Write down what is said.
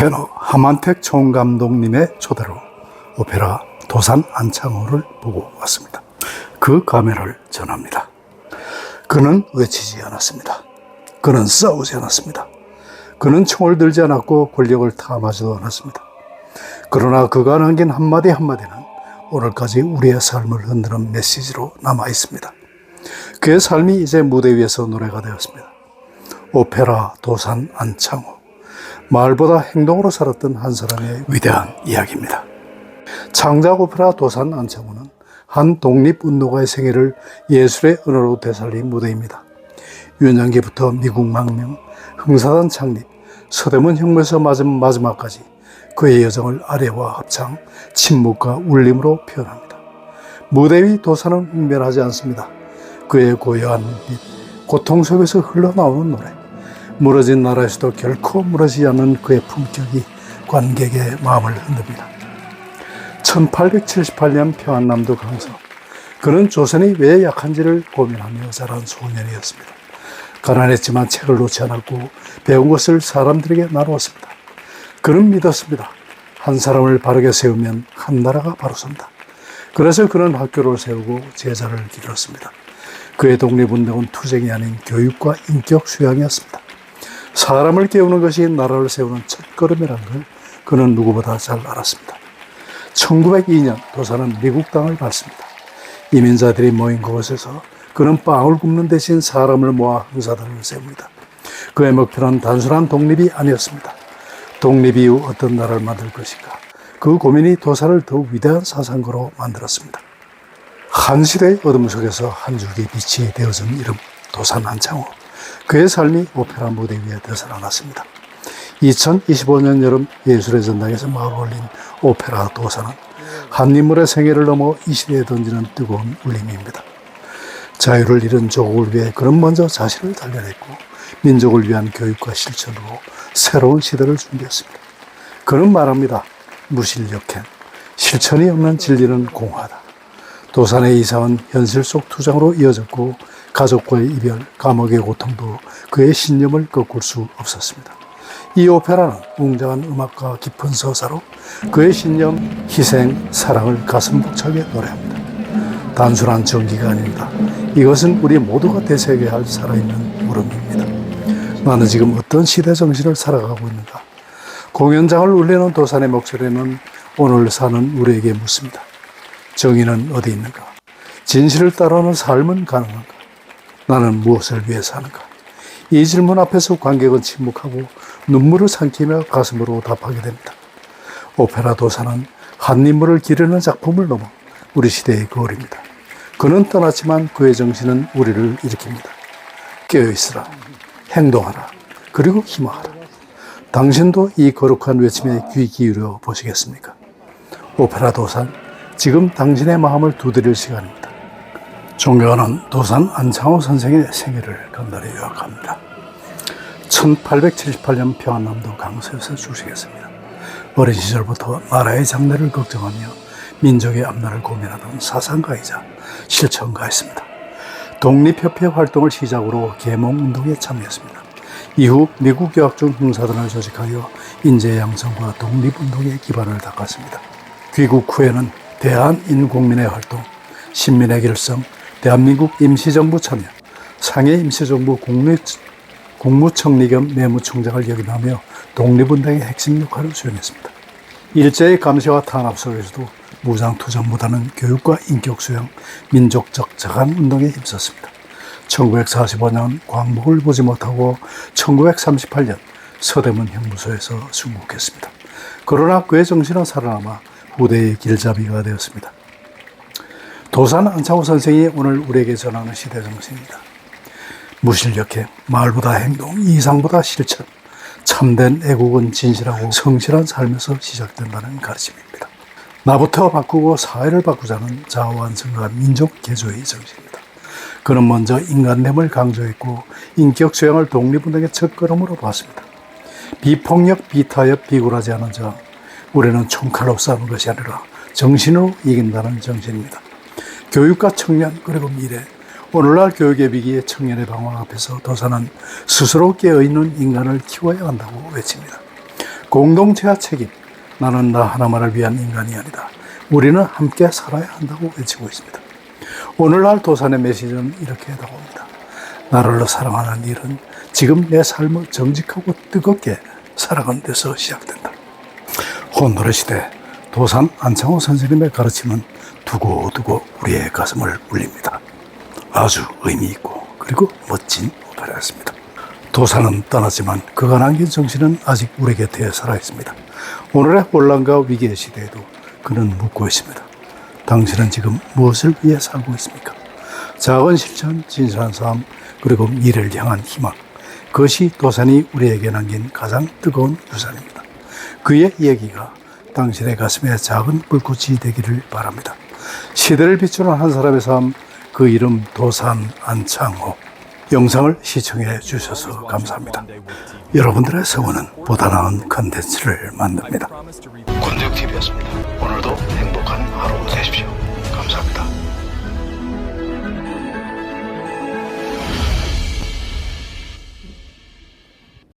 테너 하만택 총감독님의 초대로 오페라 도산 안창호를 보고 왔습니다. 그 감회를 전합니다. 그는 외치지 않았습니다. 그는 싸우지 않았습니다. 그는 총을 들지 않았고 권력을 탐하지도 않았습니다. 그러나 그가 남긴 한마디 한마디는 오늘까지 우리의 삶을 흔드는 메시지로 남아 있습니다. 그의 삶이 이제 무대 위에서 노래가 되었습니다. 오페라 도산 안창호. 말보다 행동으로 살았던 한 사람의 위대한 이야기입니다. 창작 오페라 도산 안창호는 한 독립운동가의 생애를 예술의 언어로 되살린 무대입니다. 유년기부터 미국 망명, 흥사단 창립, 서대문 혁명에서 맞은 마지막까지 그의 여정을 아래와 합창, 침묵과 울림으로 표현합니다. 무대 위 도산은 웅변하지 않습니다. 그의 고요한 빛, 고통 속에서 흘러나오는 노래, 무너진 나라에서도 결코 무너지지 않는 그의 품격이 관객의 마음을 흔듭니다. 1878년 평안남도 강서. 그는 조선이 왜 약한지를 고민하며 자란 소년이었습니다. 가난했지만 책을 놓지 않았고 배운 것을 사람들에게 나누었습니다. 그는 믿었습니다. 한 사람을 바르게 세우면 한 나라가 바로 선다. 그래서 그는 학교를 세우고 제자를 기르었습니다. 그의 독립운동은 투쟁이 아닌 교육과 인격 수양이었습니다. 사람을 깨우는 것이 나라를 세우는 첫걸음이라는 걸 그는 누구보다 잘 알았습니다. 1902년 도사는 미국 땅을 받습니다. 이민자들이 모인 그곳에서 그는 빵을 굽는 대신 사람을 모아 흥사단을 세웁니다. 그의 목표는 단순한 독립이 아니었습니다. 독립 이후 어떤 나라를 만들 것인가. 그 고민이 도사를 더욱 위대한 사상가로 만들었습니다. 한 시대의 어둠 속에서 한 줄기 빛이 되어준 이름 도산 안창호. 그의 삶이 오페라 무대 위에 되살아났습니다. 2025년 여름 예술의 전당에서 마을 올린 오페라 도사는 한 인물의 생애를 넘어 이 시대에 던지는 뜨거운 울림입니다. 자유를 잃은 조국을 위해 그는 먼저 자신을 단련했고 민족을 위한 교육과 실천으로 새로운 시대를 준비했습니다. 그는 말합니다. 무실력행, 실천이 없는 진리는 공하다. 도산의 이상은 현실 속 투쟁으로 이어졌고 가족과의 이별, 감옥의 고통도 그의 신념을 꺾을 수 없었습니다. 이 오페라는 웅장한 음악과 깊은 서사로 그의 신념, 희생, 사랑을 가슴 벅차게 노래합니다. 단순한 전기가 아닙니다. 이것은 우리 모두가 되새겨야 할 살아있는 물음입니다. 나는 지금 어떤 시대 정신을 살아가고 있는가? 공연장을 울리는 도산의 목소리는 오늘 사는 우리에게 묻습니다. 정의는 어디 있는가? 진실을 따르는 삶은 가능한가? 나는 무엇을 위해 사는가? 이 질문 앞에서 관객은 침묵하고 눈물을 삼키며 가슴으로 답하게 됩니다. 오페라 도사는 한 인물을 기르는 작품을 넘어 우리 시대의 거울입니다. 그는 떠났지만 그의 정신은 우리를 일으킵니다. 깨어있으라, 행동하라, 그리고 희망하라. 당신도 이 거룩한 외침에 귀 기울여 보시겠습니까? 오페라 도산, 지금 당신의 마음을 두드릴 시간입니다. 존경하는 도산 안창호 선생의 생애를 간단히 요약합니다. 1878년 평안남도 강서에서 주식했습니다. 어린 시절부터 나라의 장래를 걱정하며 민족의 앞날을 고민하던 사상가이자 실천가였습니다. 독립협회 활동을 시작으로 계몽운동에 참여했습니다. 이후 미국 유학 중 흥사단을 조직하여 인재 양성과 독립운동의 기반을 닦았습니다. 귀국 후에는 대한인국민의 활동, 신민의 결성, 대한민국 임시정부 참여, 상해 임시정부 국내 국무총리 겸 내무총장을 역임하며 독립운동의 핵심 역할을 수행했습니다. 일제의 감시와 탄압 속에서도 무장투쟁보다는 교육과 인격 수양, 민족적 자간 운동에 힘썼습니다. 1945년 광복을 보지 못하고 1938년 서대문 형무소에서 순국했습니다. 그러나 그의 정신은 살아남아 후대의 길잡이가 되었습니다. 도산 안창호 선생이 오늘 우리에게 전하는 시대 정신입니다. 무실력해 말보다 행동, 이상보다 실천. 참된 애국은 진실하고 성실한 삶에서 시작된다는 가르침입니다. 나부터 바꾸고 사회를 바꾸자는 자원성과 민족 개조의 정신입니다. 그는 먼저 인간됨을 강조했고 인격 수양을 독립운동의 첫걸음으로 봤습니다. 비폭력, 비타협, 비굴하지 않은 자, 우리는 총칼로 싸우는 것이 아니라 정신으로 이긴다는 정신입니다. 교육과 청년 그리고 미래, 오늘날 교육의 위기에 청년의 방황 앞에서 도사는 스스로 깨어있는 인간을 키워야 한다고 외칩니다. 공동체와 책임. 나는 나 하나만을 위한 인간이 아니다. 우리는 함께 살아야 한다고 외치고 있습니다. 오늘날 도산의 메시지는 이렇게 나옵니다. 나를 사랑하는 일은 지금 내 삶을 정직하고 뜨겁게 살아가는 데서 시작된다. 혼노래 시대 도산 안창호 선생님의 가르침은 두고두고 우리의 가슴을 울립니다. 아주 의미 있고 그리고 멋진 오페라였습니다. 도산은 떠났지만 그가 남긴 정신은 아직 우리 곁에 살아 있습니다. 오늘의 혼란과 위기의 시대에도 그는 묻고 있습니다. 당신은 지금 무엇을 위해 살고 있습니까? 작은 실천, 진실한 삶, 그리고 미래를 향한 희망. 그것이 도산이 우리에게 남긴 가장 뜨거운 유산입니다. 그의 이야기가 당신의 가슴에 작은 불꽃이 되기를 바랍니다. 시대를 비추는 한 사람의 삶, 그 이름 도산 안창호. 영상을 시청해 주셔서 감사합니다. 여러분들의 성원은 보다 나은 컨텐츠를 만듭니다. 권대혁TV였습니다. 오늘도 행복한 하루 되십시오. 감사합니다.